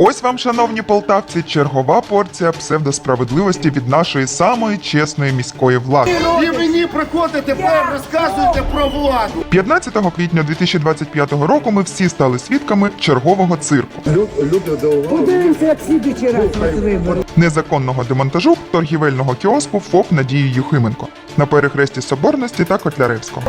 Ось вам, шановні полтавці, чергова порція псевдосправедливості від нашої самої чесної міської влади. І мені приходите тепер розказуєте про владу. 15 квітня 2025 року ми всі стали свідками чергового цирку, Подивимося, як слідуючий раз на незаконного демонтажу торгівельного кіоску ФОП Надії Юхименко на перехресті Соборності та Котляревського.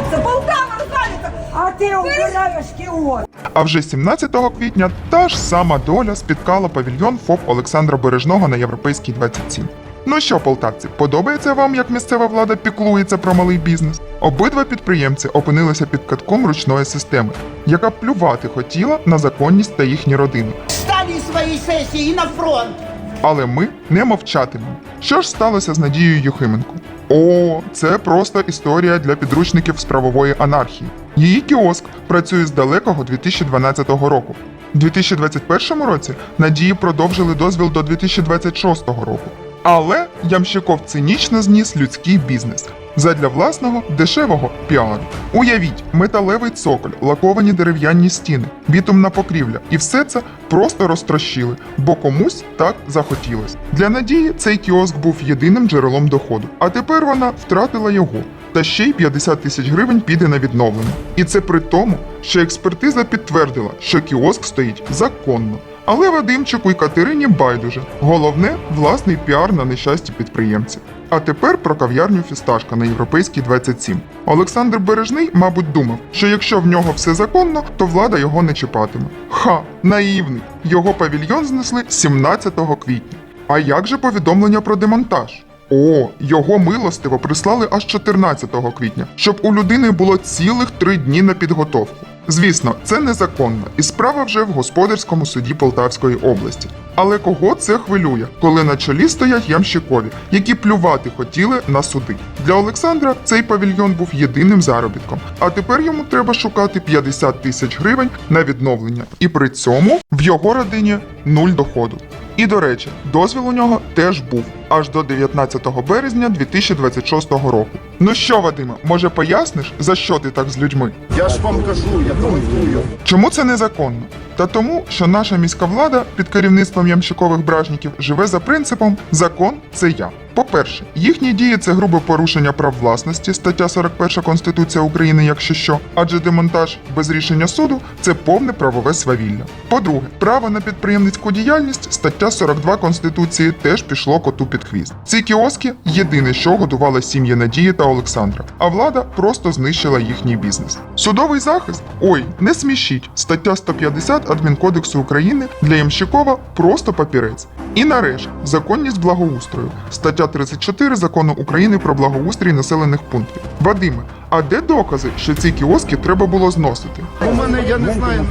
Ти обираєш кіот. А вже 17 квітня та ж сама доля спіткала павільйон ФОП Олександра Бережного на Європейській 27. Ну що, полтавці, подобається вам, як місцева влада піклується про малий бізнес? Обидва підприємці опинилися під катком ручної системи, яка плювати хотіла на законність та їхні родини. Стали свои сессии на фронт. Але ми не мовчатимемо. Що ж сталося з Надією Юхименко? О, це просто історія для підручників з правової анархії. Її кіоск працює з далекого 2012 року. У 2021 році Надії продовжили дозвіл до 2026 року. Але Ямщиков цинічно зніс людський бізнес задля власного дешевого піару. Уявіть, металевий цоколь, лаковані дерев'яні стіни, бітумна покрівля, і все це просто розтрощили, бо комусь так захотілось. Для Надії цей кіоск був єдиним джерелом доходу, а тепер вона втратила його. Та ще й 50 тисяч гривень піде на відновлення. І це при тому, що експертиза підтвердила, що кіоск стоїть законно. Але Вадимчику і Катерині байдуже. Головне власний піар на нещасті підприємців. А тепер про кав'ярню Фісташка на європейській 27. Олександр Бережний, мабуть, думав, що якщо в нього все законно, то влада його не чіпатиме. Ха, наївний. Його павільйон знесли 17 квітня. А як же повідомлення про демонтаж? О, його милостиво прислали аж 14 квітня, щоб у людини було цілих три дні на підготовку. Звісно, це незаконно, і справа вже в господарському суді Полтавської області. Але кого це хвилює, коли на чолі стоять ямщикові, які плювати хотіли на суди? Для Олександра цей павільйон був єдиним заробітком, а тепер йому треба шукати 50 тисяч гривень на відновлення. І при цьому в його родині нуль доходу. І до речі, дозвіл у нього теж був аж до 19 березня 2026 року. Ну що, Вадиме, може поясниш, за що ти так з людьми? Я ж вам кажу, я коментую. Чому це незаконно? Та тому, що наша міська влада під керівництвом ямщикових бражників живе за принципом закон це я. По-перше, їхні дії це грубе порушення прав власності, стаття 41 Конституція України, якщо що, адже демонтаж без рішення суду це повне правове свавілля. По-друге, право на підприємницьку діяльність, стаття 42 Конституції теж пішло коту під хвіст. Ці кіоски єдине, що годували сім'ї Надії та Олександра, а влада просто знищила їхній бізнес. Судовий захист? Ой, не смішіть. Стаття 150 Адмінкодексу України для Ямщикова просто папірець. І нарешті законність благоустрою. Стаття 34 закону України про благоустрій населених пунктів. Вадиме, а де докази, що ці кіоски треба було зносити? У мене я не знаю.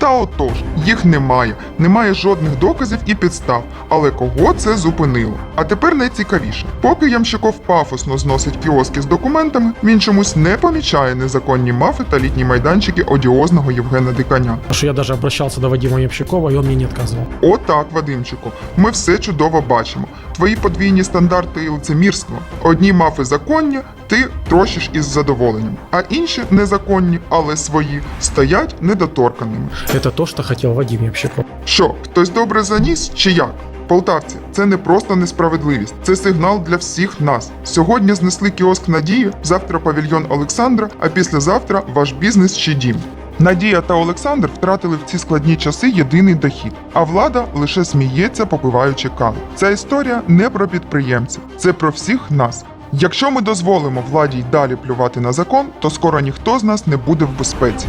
Та отож, їх немає, немає жодних доказів і підстав. Але кого це зупинило? А тепер найцікавіше. Поки Ямщиков пафосно зносить кіоски з документами, він чомусь не помічає незаконні мафи та літні майданчики одіозного Євгена Диканя. Что я даже обращался до Вадима Ямщикова, и он мне не отказывал. Отак, Вадимчику, ми все чудово бачимо. Твої подвійні стандарти і лицемірство. Одні мафи законні, ти трощиш із задоволенням, а інші незаконні, але свої, стоять недоторканими. Это то, что хотел Вадим Ямщиков. Що, хтось добре заніс чи як? Полтавці, це не просто несправедливість, це сигнал для всіх нас. Сьогодні знесли кіоск Надії, завтра павільйон Олександра, а післязавтра ваш бізнес чи дім. Надія та Олександр втратили в ці складні часи єдиний дохід, а влада лише сміється, попиваючи каву. Ця історія не про підприємців, це про всіх нас. Якщо ми дозволимо владі й далі плювати на закон, то скоро ніхто з нас не буде в безпеці.